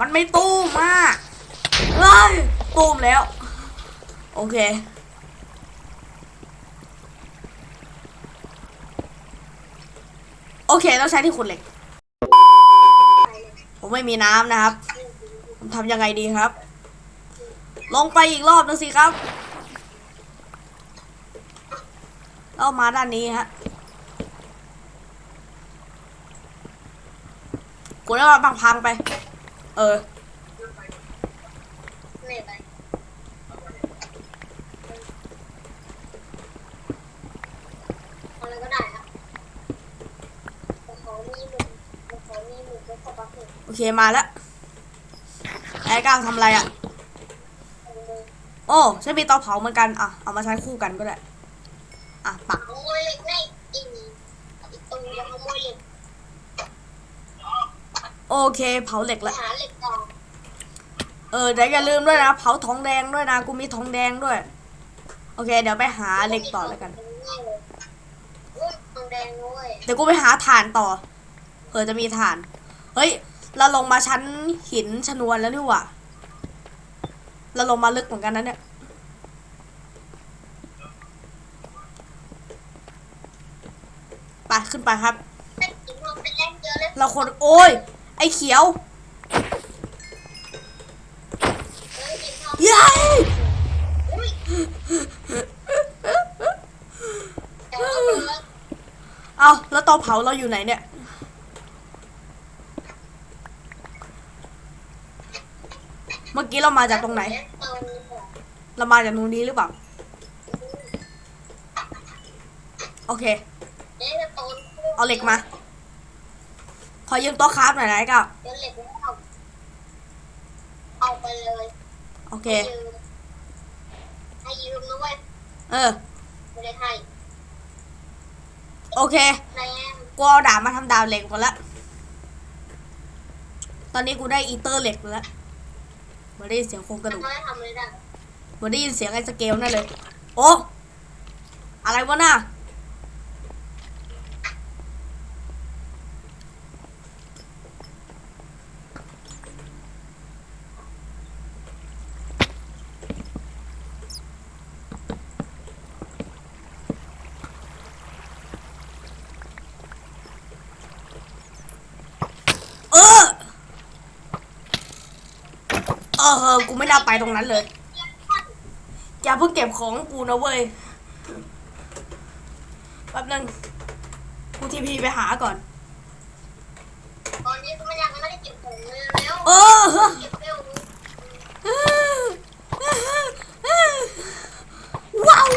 มันไม่ตู้มมากเฮ้ยตูมแล้ว โอเค โอเคต้องใช้ที่ขุดเหล็ก ผมไม่มีน้ำนะครับผมทำยังไงดีครับ ลงไปอีกรอบนึงสิครับแล้วมาด้านนี้ฮะกูได้มาพังๆไป เออเนี่ยไปอะไรก็ได้ครับแต่เขามีหมุนแต่เขามีหมุนก็ขอบักหนึ่งโอเคมาแล้วไอ้ก้าวทำอะไรอะ โอ้ฉันมีเตาเผาเหมือนกัน อะ เอามาใช้คู่กันก็ได้ อะ ปักขโมยเหล็กในอีอีตูแล้วขโมยเหล็ก โอเค เผาเหล็กไปแล้วหาเหล็กต่อเออเดี๋ยวอย่าลืมด้วยนะ เผาทองแดงด้วยนะ กูมีทองแดงด้วย โอเค เดี๋ยวไปหาเหล็กต่อแล้วกัน อุ้ยทองแดงด้วยเดี๋ยวกูไปหาถ่านต่อเผื่อจะมีถ่าน เฮ้ย เราลงมาชั้นหินชนวนแล้วนี่หว่า เราลงมาลึกเหมือนกันนะเนี่ย ไปขึ้นไปครับแต่กินทองเป็นแรงเยอะเลย เราคนโอ้ย ไอ้เขียวยัยเอาแล้วเตาเผาเราอยู่ไหนเนี่ย เมื่อกี้เรามาจากตรงไหน เรามาจากตรงนี้หรือเปล่า โอเค เอาเหล็กมา อยืมโต๊ะคราฟหน่อยนะไอ้ก้าวเดี๋ยวเหล็กไม่เอาเอาไปเลยโอเคยืมให้ยืมนะเว้ยเออ ไม่ได้ให้โอเคแรงกูเอาดาบมาทำดาบเหล็กหมดละ ตอนนี้กูได้อีเตอร์เหล็กแล้วไมาได้ยินเสียงโครงกระดูกไม่ได้ทำเลยได้ไมาได้ยินเสียงไอ้สเกลนั่นเลย โอ้ อะไรวะน่ะ เออ เออเออกู ไม่น่าไปตรงนั้นเลยอย่าเพิ่งเก็บของกูนะเว้ยแป๊บนึงกูทีพีไปหาก่อน ตอนนี้ก็ไม่ยังไม่ได้เก็บของเลยแล้ว เออ เก็บเร็ว ว้าว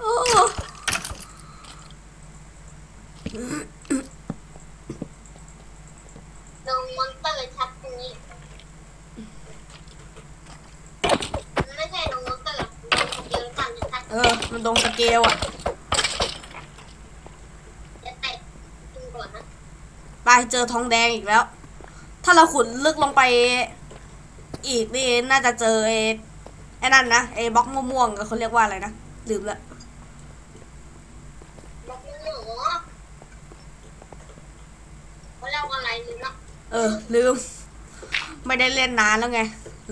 โอ้ ลงมอนเตอร์ชัดตรงนี้มันไม่ใช่ลงมอนเตอร์ลงเดียวกันชัด เออ มัน ตรงสเกลอะจะแตะดูก่อนนะไปเจอทองแดงอีกแล้ว ถ้าเราขุดลึกลงไปอีกนี่น่าจะเจอไอ้ไอ้นั่นนะไอ้บล็อกม่วงๆเขาเรียกว่าอะไรนะลืมละบอกมึงเหรอเขาเรียกว่าอะไรลืมละเออ ลืม ไม่ได้เล่นนานแล้วไง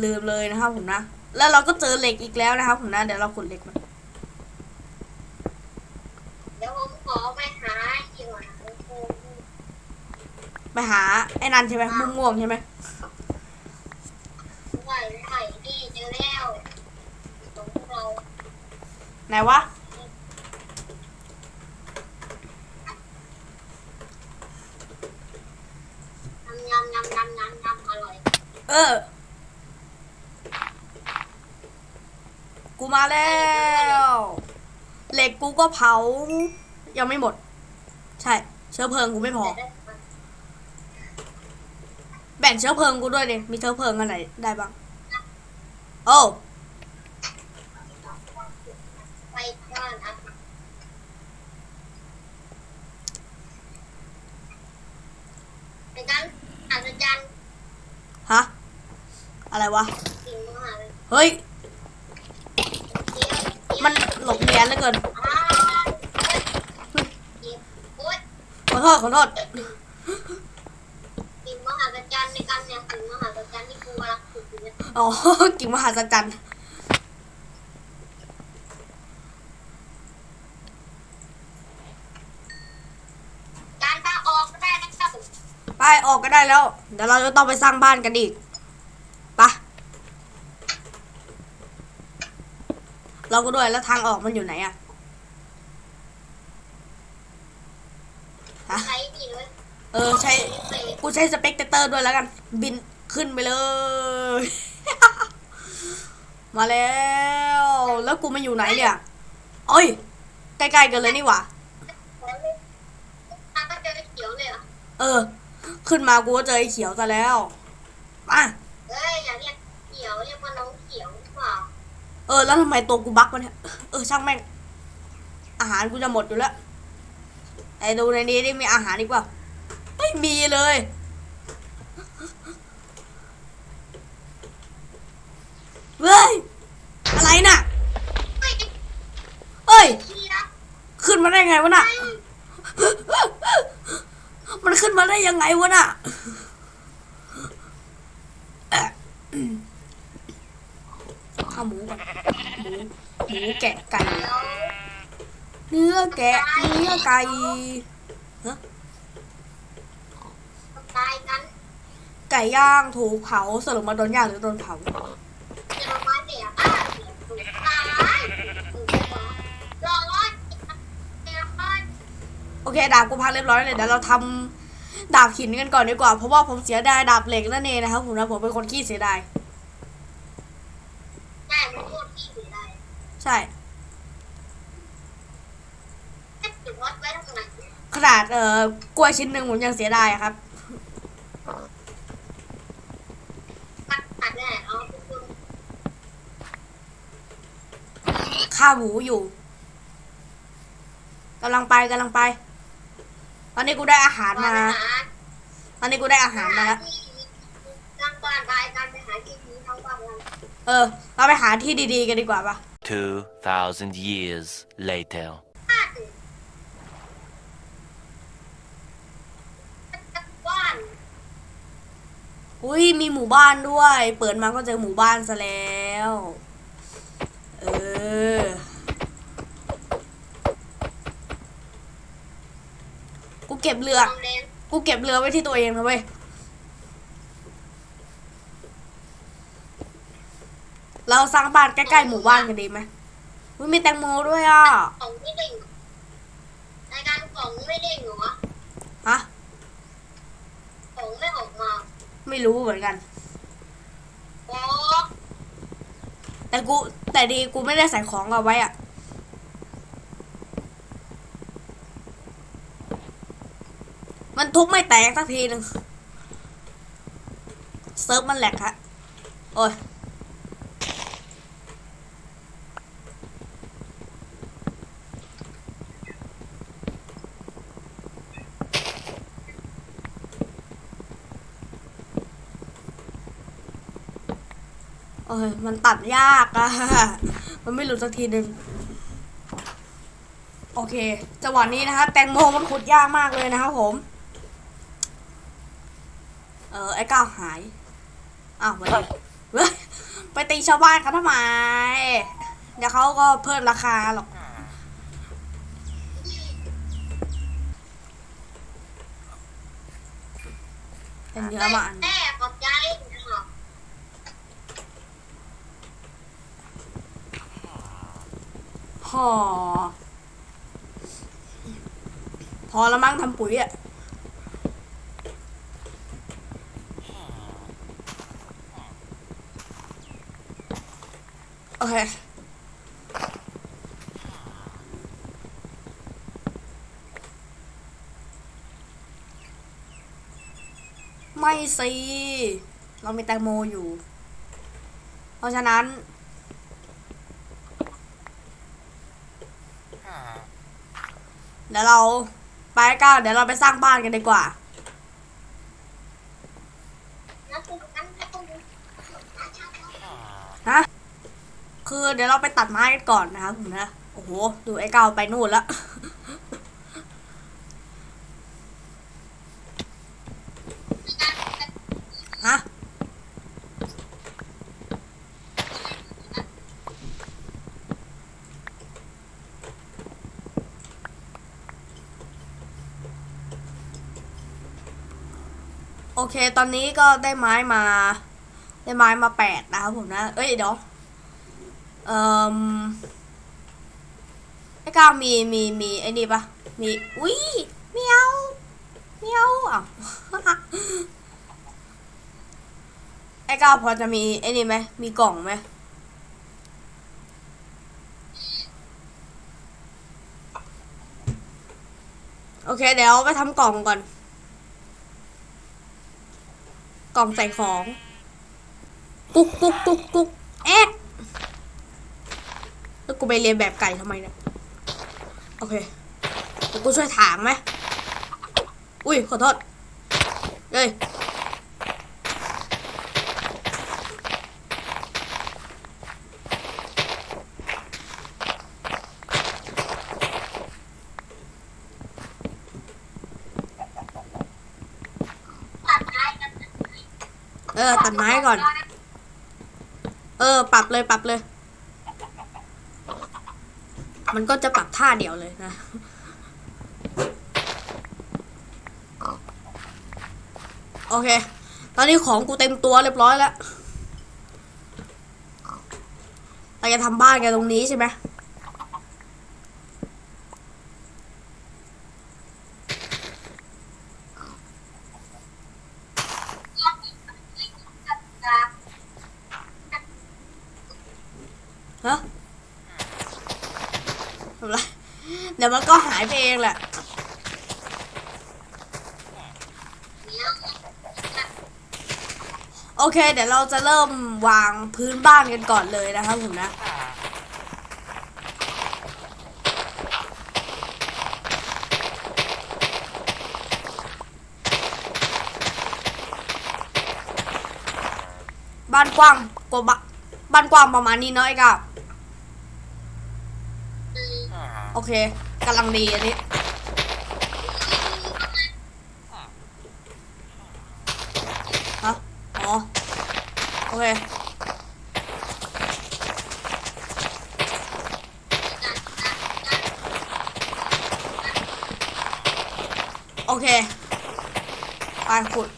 ลืมเลยนะครับผมนะ แล้วเราก็เจอเหล็กอีกแล้วนะครับผมนะ เดี๋ยวเราขุดเหล็กมา เดี๋ยวผมขอไปหาอีกหน่อย ไปหาไอ้นั่นใช่ไหมม่วงๆใช่ไหมไหวไหวดีเจอแล้วตรงพวกเราไหนวะยำยำยำยำยำอร่อย เออ กูมาแล้ว เหล็กกูก็เผา ยังไม่หมด ใช่ เชื้อเพลิงกูไม่พอแต่ได้แบ่งเชื้อเพลิงกูด้วยดิมีเชื้อเพลิงอันไหนได้บ้าง โอ้ไปก่อนอะในการอาจารย์ฮะ อะไรวะสิ่งมหาเลยเฮ้ยเดี๋ยวมันหลบเลียนเหลือเกินอ้าวเจ็บโอ๊ยขอโทษขอโทษสิ่งมศจรรย์ ในการเนี่ยสิ่งมหัศจรรย์ที่กูกำลังฝึกอยู่เนี่ยอ๋อกิ่งมหัศจรรย์การตาออกก็ได้นะครับไปออกก็ได้แล้ว เดี๋ยวเราจะต้องไปสร้างบ้านกันอีกไปะเราก็ด้วยแล้วทางออกมันอยู่ไหนอะฮะใช้ดีเลย เออใช้เตะ กูใช้สเปกเตอร์ด้วยแล้วกัน บินขึ้นไปเลย มาแล้ว แล้วกูมาอยู่ไหนเนี่ยโอ้ยใกล้ๆกันเลยนี่หว่าขอเลยทางก็เจอเขียวเลยเหรอเออ ขึ้นมากูก็เจอไอ้เขียวซะแล้วมาเอ้ยอย่าเรียกเขียวเรียกว่าน้องเขียวดีกว่าเออแล้วทำไมตัวกูบักวะเนี่ยเออช่างแม่ง อาหารกูจะหมดอยู่แล้วไอ้ดูในนี้ได้มีอาหารอีกเปล่าไม่มีเลย เฮ้ย อะไรน่ะเฮ้ยเอ้ย ขึ้นมาได้ไงวะน่ะ มันขึ้นมาได้ยังไงวะน่ะข้าหมูก่อนหมูหมูแกะไก่ เนื้อแกะ เนื้อไก่ตายกัน ไก่ย่างถูกเผาสรุปมาโดนย่างหรือโดนเผาเดี๋ยวมาเสียบ้าเสียถูกตายถูกตายรอรอดเดี๋ยวรอดโอเคดาบกูพังเรียบร้อยเลยเดี๋ยวเราทำดาบหินกันก่อนดีกว่า เพราะว่าผมเสียดายดาบเหล็กนั่นเองนะครับผมนะผมเป็นคนขี้เสียดายแม่ไม่พูดที่สีได้ใช่แค่จุดวัดไว้ตรงไหนขนาดเอ่อกล้วยชิ้นหนึ่งผมยังเสียดายอะครับ ตัดตัดแน่เอาไปดู ข้าวหมูอยู่กำลังไปกำลังไป ตอนนี้กูได้อาหารมา ตอนนี้กูได้อาหารมาแล้วทางบ้านไปการไปหาที่นี้ทางบ้านกันเออ เราไปหาที่ดีๆกันดีกว่าปะ2,000 years later. บ้านบ้านอุ้ยมีหมู่บ้านด้วย เปิดมาก็เจอหมู่บ้านซะแล้ว เออ กูเก็บเรือโรงเรียนกูเก็บเรือไว้ที่ตัวเองนะเว้ย เราสร้างบ้านใกล้ๆหมู่บ้านกันดีไหมอุ้ยมีแตงโมด้วยอะ ของไม่เด้งรายการของไม่เด้งเหรอวะฮะ ของไม่ออกมา ไม่รู้เหมือนกันโอ้แต่กู แต่ดีกูไม่ได้ใส่ของเอาไว้อะมันทุบไม่แตกสักทีหนึ่งเซิร์ฟมันแหลกฮะ โอ้ย ยมันตัดยากอะมันไม่หลุดสักทีหนึ่งโอเคจังหวะนี้นะคะแตงโมมันขุดยากมากเลยนะครับผม เออไอ้ก้าวหายอ้าวมาดิเว้ยไปตีชาวบ้านเขาทำไมเดี๋ยวเขาก็เพิ่มราคาหรอกเป็นเนื้อมาอันแม่ขอบใจนะครับ ห่อพอล้วมั้งทำปุ๋ยอะโอเคไม่สิ เรามีแตงโมอยู่ เพราะฉะนั้น เดี๋ยวเราไปก้าวเดี๋ยวเราไปสร้างบ้านกันดีกว่า ฮะ คือเดี๋ยวเราไปตัดไม้กันก่อนนะครับผมนะ โอ้โห ดูไอ้ก้าวไปนู่นแล้ว เค ตอนนี้ก็ได้ไม้มา ได้ไม้มาแปดนะครับผมนะ เอ้ยเดี๋ยวเอ่อไอ้ก้าวมีมีมีไอ้นี่ปะมีอุ้ยเมียวเมียวอ้าวไอ้ก้าวพอจะมีไอ้นี่ไหมมีกล่องไหมโอเค เดี๋ยวไปทำกล่องก่อน กล่องใส่ของกุ๊กกุ๊กกุ๊กกุ๊กแอ๊กแล้วกูไปเรียนแบบไก่ทำไมเนี่ย โอเคเดี๋ยวกูช่วยถางไหม อุ้ยขอโทษ เฮ้ย ตัดได้กัน เออ ตัดไม้ก่อน เออ ปรับเลยปรับเลย มันก็จะปรับท่าเดียวเลยนะโอเค ตอนนี้ของกูเต็มตัวเรียบร้อยแล้ว เราจะทำบ้านกันตรงนี้ใช่ไหม ฮะทำไร เดี๋ยวมันก็หายไปเองแหละ โอเค เดี๋ยวเราจะเริ่มวางพื้นบ้านกันก่อนเลยนะครับผมนะบ้านกว้างกว่าบะบ้านกว้างประมาณนี้เนาะไอ้กับ โอเคกำลังดีอันนี้ ฮะ อ๋อ โอเค โอเค ไปขุด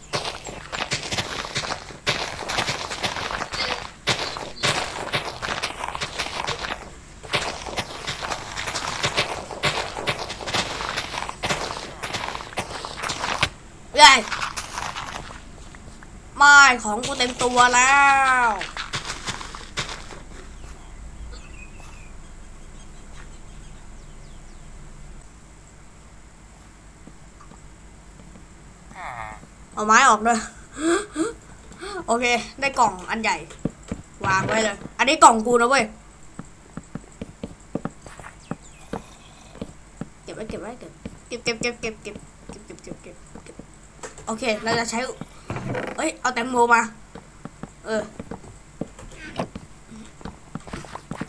ได้ไม่ของกูเต็มตัวแล้วเอาไม้ออกด้วย โอเค ได้กล่องอันใหญ่ วางไว้เลย อันนี้กล่องกูนะเว้ย เก็บไว้เก็บไว้เก็บ เก็บเก็บเก็บเก็บ โอเค เราจะใช้ เอ้ย เอาแตงโมมา เออ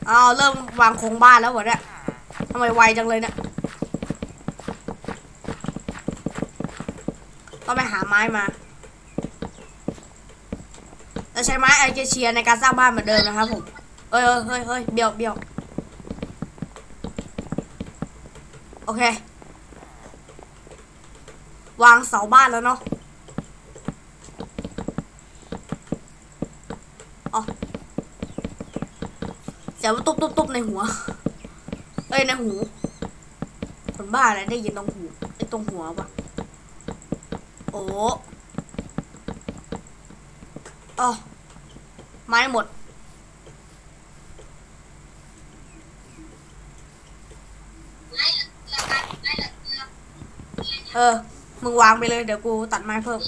เอาเริ่มวางโครงบ้านแล้วหรอเนี่ยทำไมไวจังเลยเนี่ย ต้องไปหาไม้มาเราใช้ไม้ไอเกเชียในการสร้างบ้านเหมือนเดิมนะครับผมเอ้ยเอ้ยเฮ้ยเฮ้ยเบี้ยวเบี้ยวโอเค วางเสาบ้านแล้วเนาะ เสียงว่าตุบตุบตุบในหัว เอ้ยในหู คนบ้าอะไรได้ยินตรงหูไอ้ตรงหัวปะโอ้อ๋อไม้หมด เออ มึงวางไปเลยเดี๋ยวกูตัดไม้เพิ่ม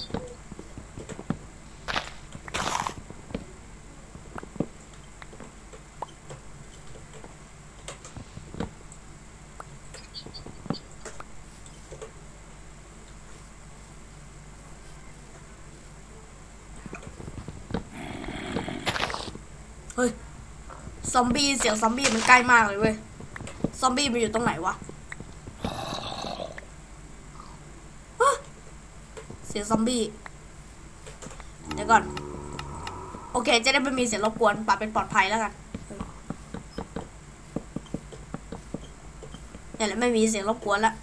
ซอมบี้เสียงซอมบี้มันใกล้มากเลยเว้ย ซอมบี้มันอยู่ตรงไหนวะเสียงซอมบี้ เดี๋ยวก่อน โอเค จะได้ไม่มีเสียงรบกวนปรับเป็นปลอดภัยแล้วกันเนี่ยแหละไม่มีเสียงรบกวนแล้ว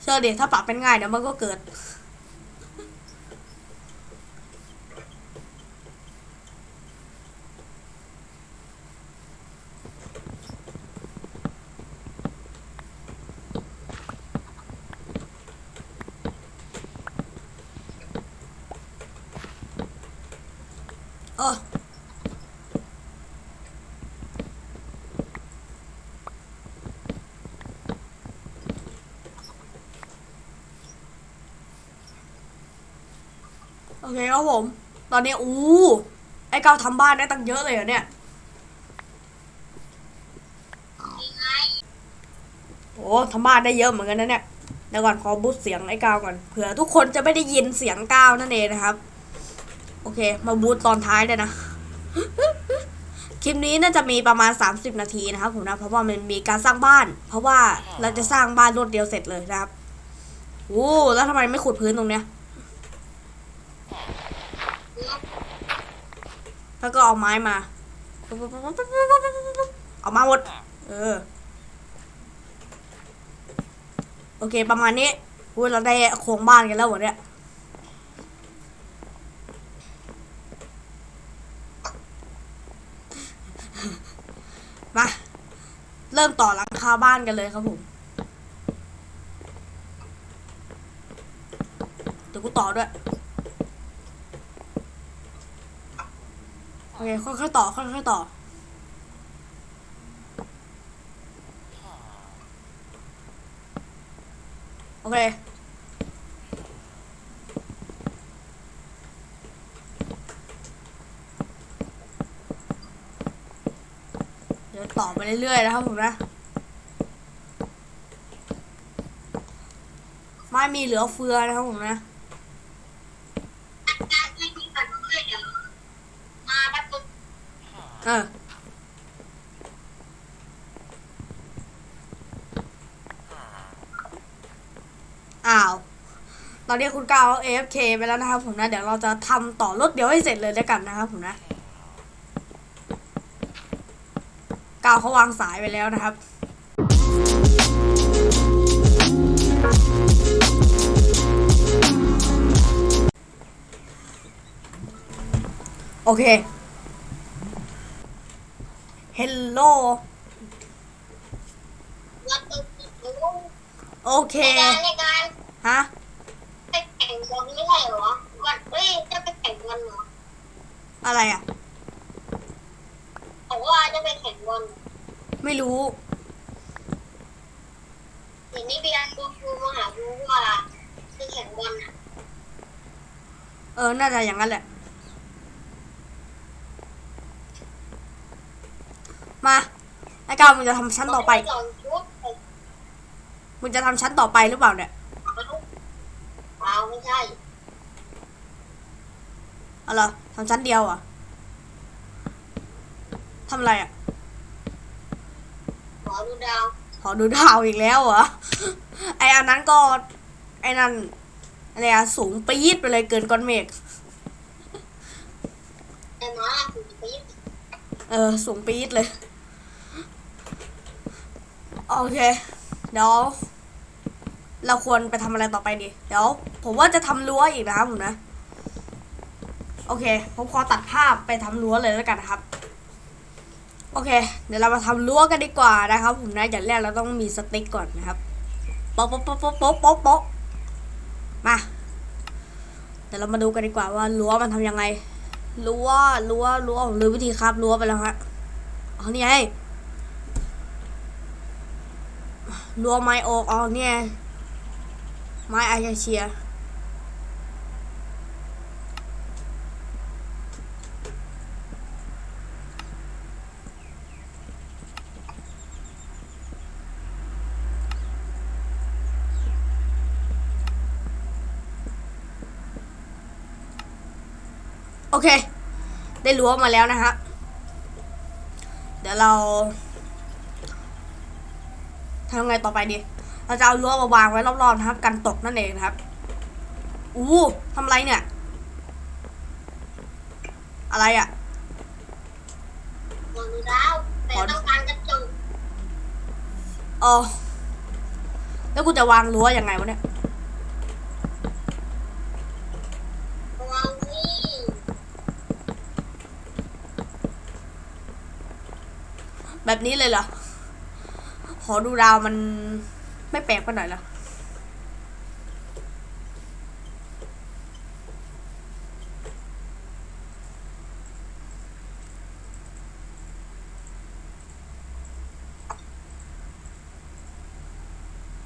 เชื่อดิถ้าปรับเป็นง่ายเดี๋ยวมันก็เกิด เออ โอเคครับผม ตอนนี้อู้ไอ้เก้าทำบ้านได้ตั้งเยอะเลยเหรอเนี่ยโอ้ทำบ้านได้เยอะเหมือนกันนะเนี่ยเดี๋ยวก่อนขอบูตเสียงไอ้ก้าวก่อนเผื่อทุกคนจะไม่ได้ยินเสียงก้าวนั่นเองนะครับ โอเค มาบูตตอนท้ายเลยนะ คลิปนี้น่าจะมีประมาณ 30 นาทีนะครับผมนะเพราะว่ามันมีการสร้างบ้าน เพราะว่าเราจะสร้างบ้านรวดเดียวเสร็จเลยนะครับโอ้แล้วทำไมไม่ขุดพื้นตรงเนี้ย แล้วก็เอาไม้มา เอามาหมด เออ โอเค ประมาณนี้พูดเราได้โครงบ้านกันแล้วหมดเนี่ยมา เริ่มต่อหลังคาบ้านกันเลยครับผมเดี๋ยวกูต่อด้วย อเคค่อยๆต่อค่อยๆต่อโอเคเดี๋ยวต่อไปเรื่อยๆนะครับผมนะไม่มีเหลือเฟือนะครับผมนะ อออ้าว ตอนนี้คุณก้าว AFK ไปแล้วนะครับผมนะ เดี๋ยวเราจะทำต่อรถเดียวให้เสร็จเลยแล้วกันนะครับผมนะก้าวเขาวางสายไปแล้วนะครับโอเค Hello ประตูประตูโอเค ในการในการฮะ ไปแข่งบอลไม่ใช่เหรอวันเฮ้ยจะไปแข่งบอลเหรออะไรอะบอกว่าจะไปแข่งบอลไม่รู้เดี๋ยวนี้พี่อันดูครูมาหาดูว่าจะแข่งบอลอะ เออ น่าจะอย่างนั้นแหละ มา ไอ้ ก้าวมึงจะทำชั้นต่อไปสองชุดมึงจะทำชั้นต่อไปหรือเปล่าเนี่ยเปล่าไม่ใช่เอาเหรอทำชั้นเดียวเหรอะทำอะไรอะขอดูดาวขอดูดาวอีกแล้วเหรอ ไออันนั้นก็ ไอนั่นอะไรอะสูงปี๊ดไปเลยเกินก้อนเมฆไอ้หมาสุดปี๊ดเออ สูงปี๊ดเลย โอเค เดี๋ยวเราควรไปทำอะไรต่อไปดี เดี๋ยว ผมว่าจะทำรั้วอีกนะครับผมนะ โอเค ผมขอตัดภาพไปทำรั้วเลยแล้วกันนะครับ โอเค เดี๋ยวเรามาทำรั้วกันดีกว่านะครับ ผมนะ อย่างแรกเราต้องมีสติ๊กก่อนนะครับป๊ะโป๊ะโป๊ะโป๊ะโป๊ะโป๊ะโป๊ะมา เดี๋ยวเรามาดูกันดีกว่าว่ารั้วมันทำยังไงรั้วรั้วรั้วผมลืมวิธีครับรั้วไปแล้วฮะอ๋อนี่ไง รัวไม้โอกอ๋อเนี่ย ไม้อาคาเชียโอเค ได้รั้วมาแล้วนะฮะเดี๋ยวเรา ทำยังไงต่อไปดี เราจะเอารั้วมาวางไว้รอบๆนะครับ กันตกนั่นเองนะครับ อู้ทำไรเนี่ย อะไรอะ่ะขอดูดาวแต่ต้องการกระจกอ๋อแล้วกูจะวางรั้วยังไงวะเนี่ย วางนี่แบบนี้เลยเหรอข อดูดาวมันไม่แปลกไปหน่อยหรอ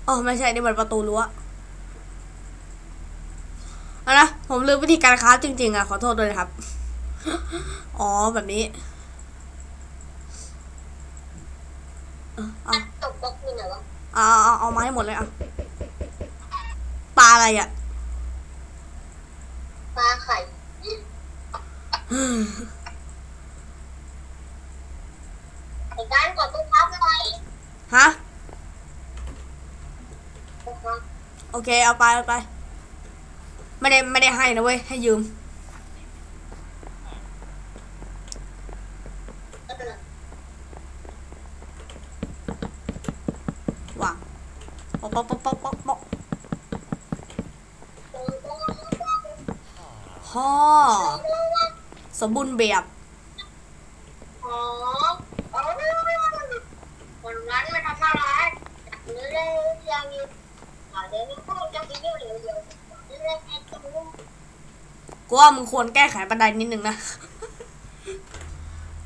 เออไม่ใช่นี่มันประตูรั้วอะนะผมลืมวิธีการคราฟจริง ๆ อะ ขอโทษด้วยครับ อ๋อแบบนี้อ๋อ เอาเอาเอามาให้หมดเลยอะปลาอะไรอะปลาไข่ไอ้การกดตู้พับอะไรฮะตู้พับโอเคเอาไปเอาไป ไม่ได้ไม่ได้ให้นะเว้ยให้ยืม เออ วาง ป๊อกป๊อกป๊อกป๊อกป๊อกป๊อกพ่อสมบูรณ์แบบวันนั้นมาทำอะไรเรื่องยังมีเดี๋ยวนี้พวกจะไปเยี่ยวเร็วๆเรื่องไอ้ตรงกูว่ามึงควรแก้ไขบันไดนิดนึงนะ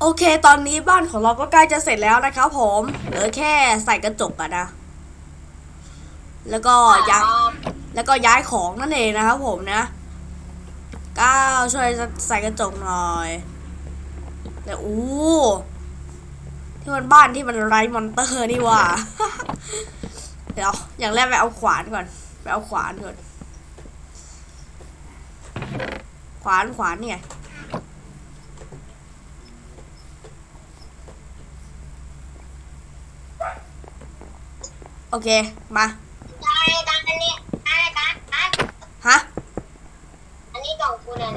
โอเค ตอนนี้บ้านของเราก็ใกล้จะเสร็จแล้วนะครับผม เหลือแค่ใส่กระจกอะนะ แล้วก็ย้ายแล้วก็ย้ายของนั่นเองนะครับผมนะก้าวช่วยใส่กระจกหน่อยแล้วอู้ที่มันบ้านที่มันไร้มอนเตอร์นี่หว่าเดี๋ยวอย่างแรกไปเอาขวานก่อนไปเอาขวานก่อนขวานขวานเนี่ยโอเค มา ได้การอันนี้ได้การการ ฮะ อันนี้กล่องกูเนี่ย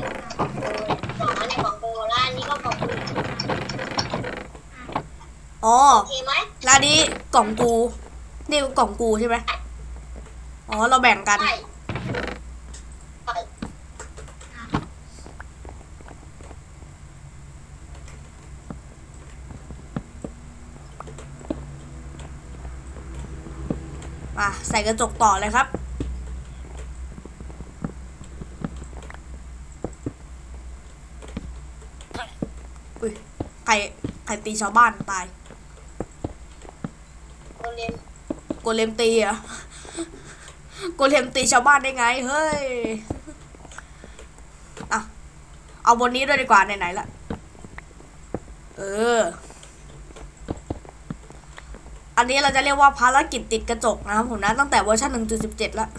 กล่องอันนี้กล่องกูแล้วอันนี้ก็กล่องกู อ๋อโอเคไหมร้านนี้กล่องกู นี่กล่องกูใช่ไหมอ๋อ เราแบ่งกัน ใช่ใช่มาใส่กระจกต่อเลยครับ อุ้ยใครใครตีชาวบ้านตาย โรงเรียน โกเลมตีเหรอะโกเลมตีชาวบ้านได้ไง เฮ้ยอะเอาบนนี้ด้วยดีกว่าไหนๆละเออ อันนี้เราจะเรียกว่าภารกิจติดกระจกนะครับผมนะตั้งแต่เวอร์ชัน1.17 แล้ว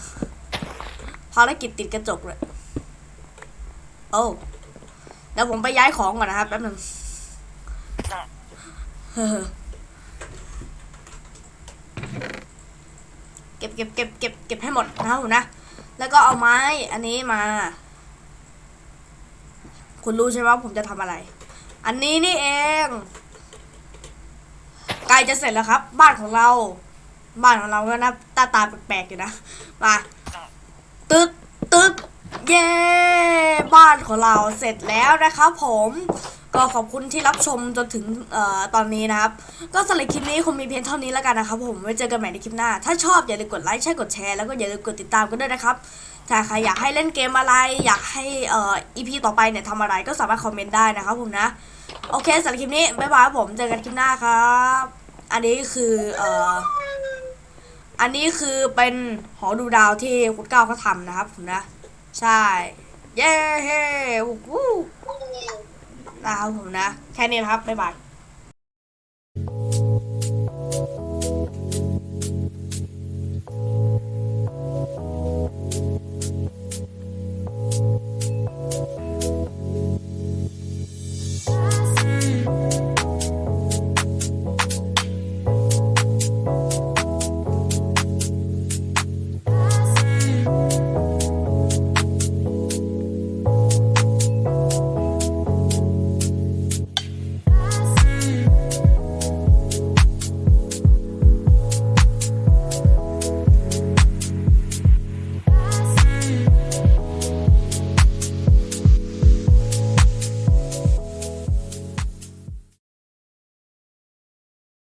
ภารกิจติดกระจกเลยโอ้เดี๋ยวผมไปย้ายของก่อนนะครับแป๊บหนึง เก็บเก็บเก็บเก็บเก็บให้หมดนะครับผมนะ แล้วก็เอาไม้อันนี้มา คุณรู้ใช่ไหมว่าผมจะทำอะไร อันนี้นี่เองใกล้จะเสร็จแล้วครับ บ้านของเรา บ้านของเราก็หน้าตาตาแปลกๆอยู่นะมาตึ๊ดตึ๊ดเย้บ้านของเราเสร็จแล้วนะครับผม ก็ขอบคุณที่รับชมจนถึงอตอนนี้นะครับ ก็สำหรับคลิปนี้คงมีเพียงเท่านี้แล้วกันนะครับผมไว้เจอกันใหม่ในคลิปหน้า ถ้าชอบอย่าลืมกดไลค์ใช่กดแชร์แล้วก็อย่าลืมกดติดตามกันด้วยนะครับถ้าใครอยากให้เล่นเกมอะไร อยากให้เอ่อ EP ต่อไปเนี่ยทำอะไรก็สามารถคอมเมนต์ได้นะครับผมนะ โอเคสำหรับคลิปนี้บ๊ายบายผมเจอกันคลิปหน้าครับ อันนี้คือเอ่ออันนี้คือเป็นหอดูดาวที่คุณก้าวเขาทำนะครับผมนะ ใช่ เย้เฮ้วู้ ลาผมนะ แค่นี้นะครับ บ๊ายบาย